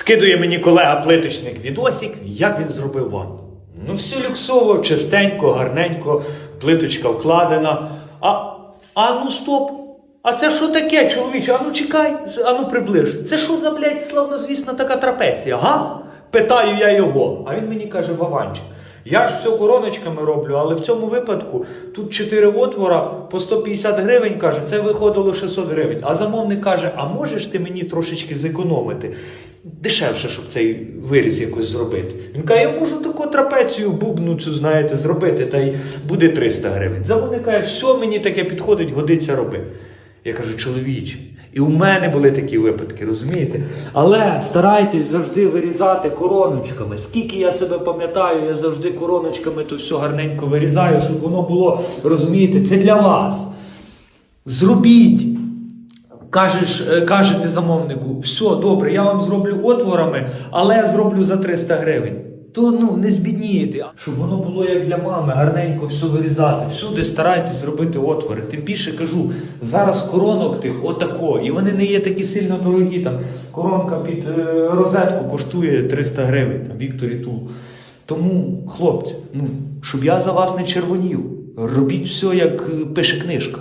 Скидує мені колега плиточник відосик, як він зробив ванну. Ну, все люксово, чистенько, гарненько, плиточка вкладена. А, а ну стоп! А це що таке, чоловіче? А ну чекай, а ну приближ. Це що за, блядь, славнозвісна така трапеція, га? Питаю я його. А він мені каже, Ваванчик. Я ж все короночками роблю, але в цьому випадку тут 4 отвора по 150 гривень, каже, це виходило 600 гривень. А замовник каже, а можеш ти мені трошечки зекономити? Дешевше, щоб цей виріз якось зробити. Він каже, я можу таку трапецію бубну цю, знаєте, зробити, та й буде 300 гривень. Замовник каже, все мені таке підходить, годиться роби. Я кажу, чоловіче, і у мене були такі випадки, розумієте? Але старайтесь завжди вирізати короночками. Скільки я себе пам'ятаю, я завжди короночками то все гарненько вирізаю, щоб воно було, розумієте, це для вас. Зробіть. Кажеш, е, кажете замовнику, все добре, я вам зроблю отворами, але я зроблю за 300 гривень. То ну не збіднієте, щоб воно було як для мами, гарненько все вирізати. Всюди старайтесь зробити отвори. Тим більше кажу, зараз коронок тих отако, і вони не є такі сильно дорогі. Там коронка під е, розетку коштує 300 гривень, там Вікторі Тул. Тому, хлопці, ну щоб я за вас не червонів, робіть все, як е, пише книжка.